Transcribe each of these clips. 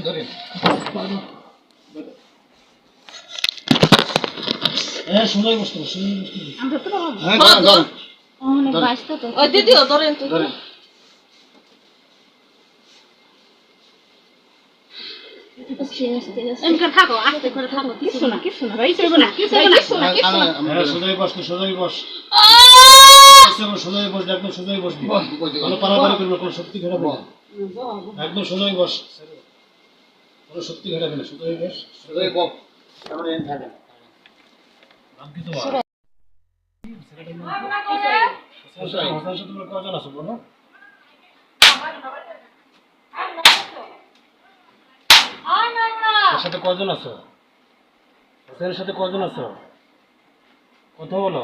ধরেন হ্যাঁ সোজাই বসতে আমরা তো হ্যাঁ ধরেন ধরেন অনেক ব্যস্ত তো ওই দিদিও ধরেন তো ধরেন আস্তে আস্তে আস্তে এমকে থাকো আস্তে করে থাকো কিছু না কিছু না ভাই কিছু না কিছু না কিছু না কিছু না সোজাই বস সোজাই বস সোজাই বস একদম সোজাই কোনো পারাপারি করবে কোনো শক্তি ঘটাবে একদম সোজাই বস। কোনো শক্তি ঘটাবে না সোজাই বস সোজাই বস তারপরে এখানে থাকেন। নাম কি তোমার হোসেন হোসেন সাথে কজন আছো বলো? সাথে কজন আছো? হোসেনের সাথে কজন আছো? কথা বলো।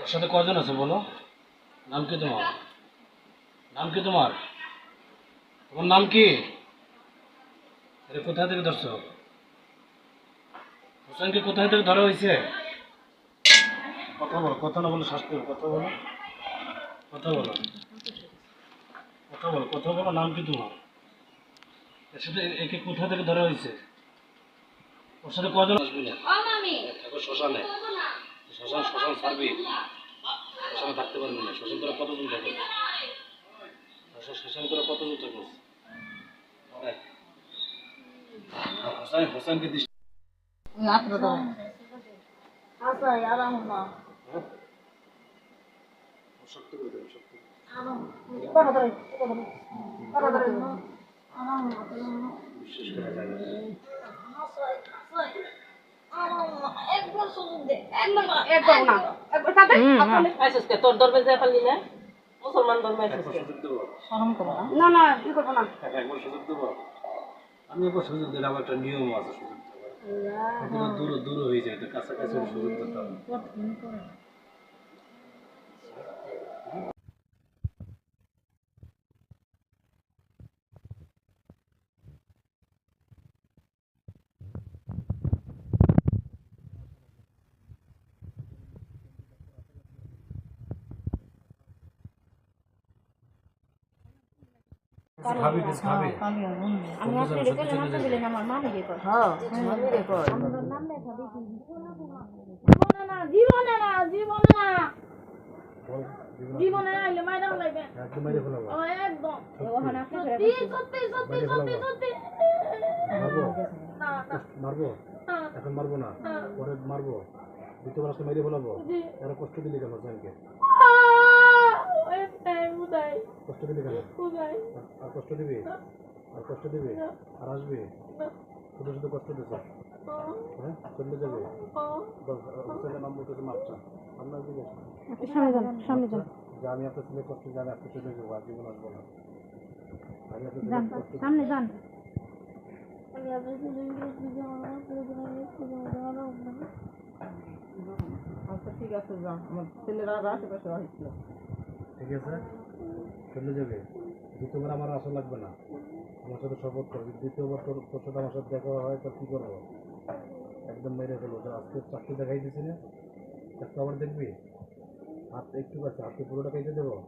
ওর সাথে কজন আছে বলো? নাম কি তোমার নাম কি তোমার তোমার নাম কি? কোথা থেকে ধরছো? হোসেনকে কোথায় থেকে ধরা হয়েছে? কথা বলো কথা না বলো করো কথা বলো। কথা বলো। কথা বলো কথা বলো নাম কি তোমার? এর সাথে একে কোথা থেকে ধরা হয়েছে? ওর সাথে কজন আসবি? না ও শ্মশানে। শ্মশান শ্মশান ছাড়বি। শ্মশানে থাকতে পারবি না। শ্মশান তোরা কতজন থাকো শ্মশান তোরা কতজন থাকো হোসেন হোসেনকে দিস আচ্ছা আরাম না? শক্ত করে শক্ত বাবা ধরে আরাম না? বিশ্বাস করা যায় না। একবার সুযোগ দে একবার একবার না একবার কাটে আইসসকে তোর দরবে যায় পারলি না মুসলমান ধর্মে শরম করো না। না না কি করব না। একবার সুযোগ দেবো। আমি একবার সুযোগ দিলে আমার একটা নিয়ম আছে সুযোগ দূর দূর হয়ে যায় কাছাকাছি সুযোগ দিতে হবে আমি আপনার রেকর্ড নাম দিলেন আমার মা হয়ে গেল আমি রেকর্ড। জীবনে না জীবনে না জীবনে না বল, জীবন জীবনে আইলে মাইরাম লাগবে একদম মেরে ফেলাবো? ও একদম। সত্যি। সত্যি সত্যি সত্যি সত্যি মারবো? এখন মারবো না? পরে মারবো? দ্বিতীয়বার আসলে মেরে ফেলাবো? এরা কষ্ট দিলি কেন উদাই কষ্ট দিলি কেন? আর- কষ্ট দিবি? আর কষ্ট দিবি? আর আসবি? শুধু শুধু কষ্ট হ্যাঁ। চলে যাবে? বস, নাম বলতেছে মাপচা। আপনার দিকে সামনে যান যে আমি আপনার ছেলে কষ্ট জানি আপনি চলে যাব আর জীবন আসব না। আমি আপনার ছেলে কষ্ট সামনে আচ্ছা ঠিক আছে যা আমার ছেলেরা আর আশেপাশে আসছিল ঠিক আছে? চলে যাবে। দ্বিতীয়বার আমার আশা লাগবে না। আমার সাথে শপথ করবি দ্বিতীয়বার তোর তোর সাথে আমার সাথে দেখা হয় তো কী করব? একদম মেরে ফেলব। তো আজকে চাকরি দেখাই দিছি না। একটা আবার দেখবি? হাত একটু আছে হাতে পুরোটা খাইতে দেবো।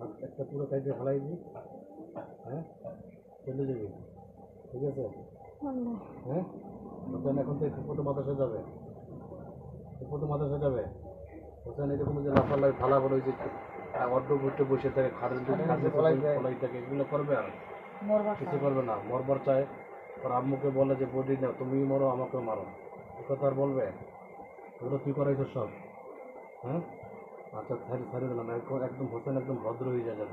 হাত একটা পুরো খাইতে ফেলাই দিই। হ্যাঁ? চলে যাবি। ঠিক আছে? হ্যাঁ? হোসেন এখন তো প্রথম মাদ্রাসা যাবে। প্রথম মাদ্রাসা যাবে। হোসেন এরকম যে লাফালাই ফালা বলে যে অর্ধ ঘুরতে বসে থাকে খাটের দুধ কাছে ফলাই থাকে এগুলো করবে আর? কিছু করবে না মরবার চায়। ওর আম্মুকে বলে যে বডি নাও তুমি মরো আমাকেও মারো। কথা আর বলবে? ওগুলো কী করাইছো সব? হ্যাঁ? আচ্ছা ছাড়ি ছাড়ি দিলাম। একদম একদম হোসেন একদম ভদ্র হয়ে যাবে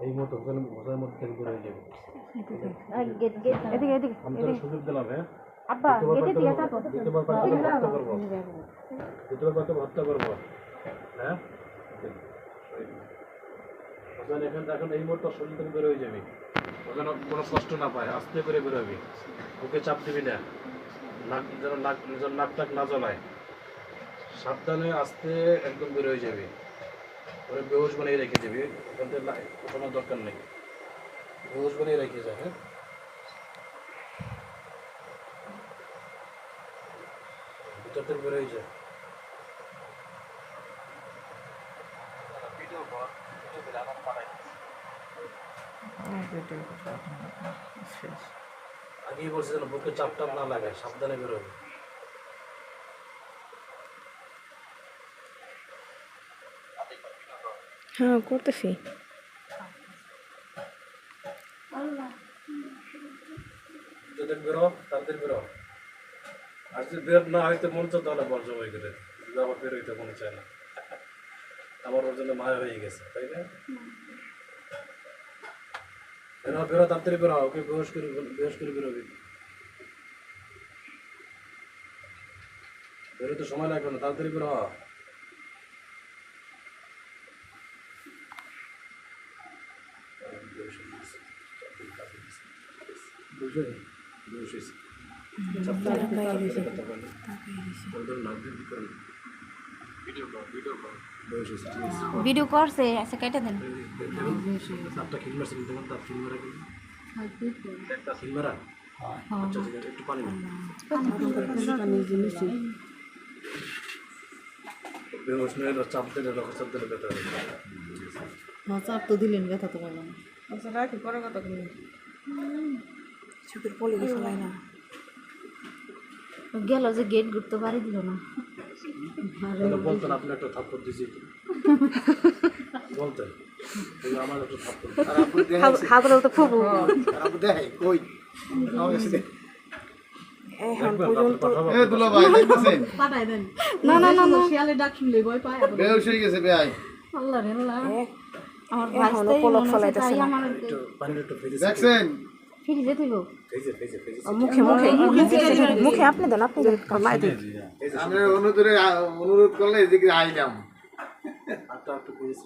এই মুহূর্তে হোসেন হোসেনের মধ্যে থেকে দূর হয়ে যাবে। আমি তোর সুযোগ দিলাম হ্যাঁ? কয়েকটা হত্যা করব। হ্যাঁ? ওখানে এখন এখন এই মুহূর্তে শরীর থেকে বের হয়ে যাবি। ওখানে কোনো কষ্ট না পায়, আস্তে করে বেরোবি ওকে চাপ দিবি না। নাক যেন নাক যেন নাক না জ্বলায়। সাবধানে, আস্তে একদম বের হয়ে যাবি। ওরে বেহুশ বানিয়ে রেখে দিবি। ওখান থেকে ওঠানোর দরকার নেই। বেহুশ বানিয়ে রেখে যায় হ্যাঁ? ভিতর থেকে বের হয়ে যায় ভিডিও কর ভিডিও করে আমার পাঠাই আমার পেটের কথা শেষ আগেই বলছি যেন বুকে চাপ টাপ না লাগায় সাবধানে বেরোবে হ্যাঁ করতেছি। যদি বেরো তাড়াতাড়ি বেরো। আর যদি বের না হইতে মন চায় তাহলে জমাই করে যদি আবার বের হইতে মনে চায় না। আমার ওর জন্য মায়া হয়ে গেছে তাই না? বেরো বেরো তাড়াতাড়ি বেরো ওকে বেহস করে বেহস করে বেরোবি। বেরোতে সময় লাগবে না তাড়াতাড়ি বেরো। বুঝলি বুঝিস ভিডিও করছে আচ্ছা কেটে দেন চাপ তো দিলেন ব্যথা তো রাখি পরে কথা চোখের পলি গেল যে গেট ঘুরতে পারি দিল না বলতেন আপনি একটা থাপ্পড় দিয়েছি বলতেন আমার একটা থাপ্পড়। তো ফুবু। কই? দেন। না না না না। শিয়ালে ডাক শুনলে ভয় পায় বেউস হয়ে গেছে বেআই আল্লাহ রে আল্লাহ। আমার এখনও ভাইস্তাই পলক ফলাইতেছে তাই না। আমার একটু পানির একটু ফেজে দেখছেন? ফিরে যেতে হইব ফেজে ফেজে ফেজে মুখে মুখে মুখে আপনি দেন আপনি দেন মাই দেন। অনুরোধ করলে এদিকে আইলাম। হাতটা একটু ফেজে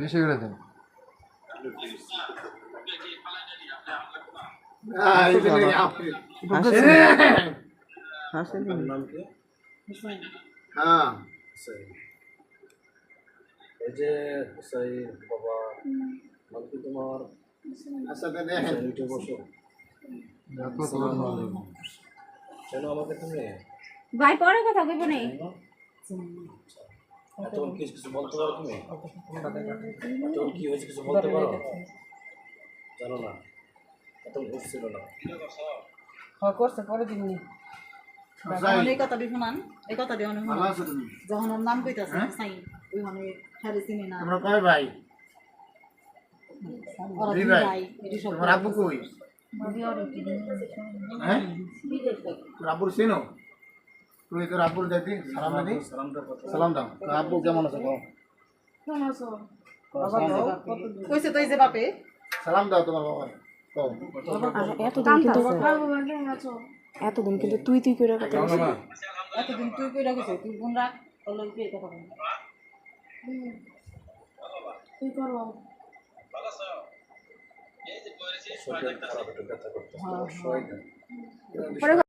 বেশি করে দেন। নাম কি? হ্যাঁ। এই যে বাবা কি তোমার? আচ্ছা বসো। আমাকে তুমি। ভাই পরে কথা কইব নে এতক্ষণ কিছু কিছু বলতে পারো তুমি? এতক্ষণ কি হয়েছে কিছু বলতে পারো? জানো না হ্যাঁ করছে পরে দিন যখন এই কথা দিয়ে শুনান এই কথা দিয়ে অনেক ভালো আছো তুমি? যখন ওর নাম কইতাছে সাইন ওই মানে হ্যারে চিনি না তোমরা কয় ভাই ওরা দুই দুই ভাই। ভাই এটি সব তোমার আব্বু কই? হ্যাঁ তোর আব্বুর চিনো? তুই তোর আব্বুর দেখি সালাম দাও। তোর আব্বু কেমন আছে কও? কইছে তো এই যে বাপে। সালাম দাও তোমার বাবা কও। আর এতদিন কিন্তু এতদিন কিন্তু তুই তুই করে কথা এতদিন তুই কই রাখিস তুই বোন রাখ তোর লোক কথা তুই করব শরীর খারাপ একটু ব্যথা করতে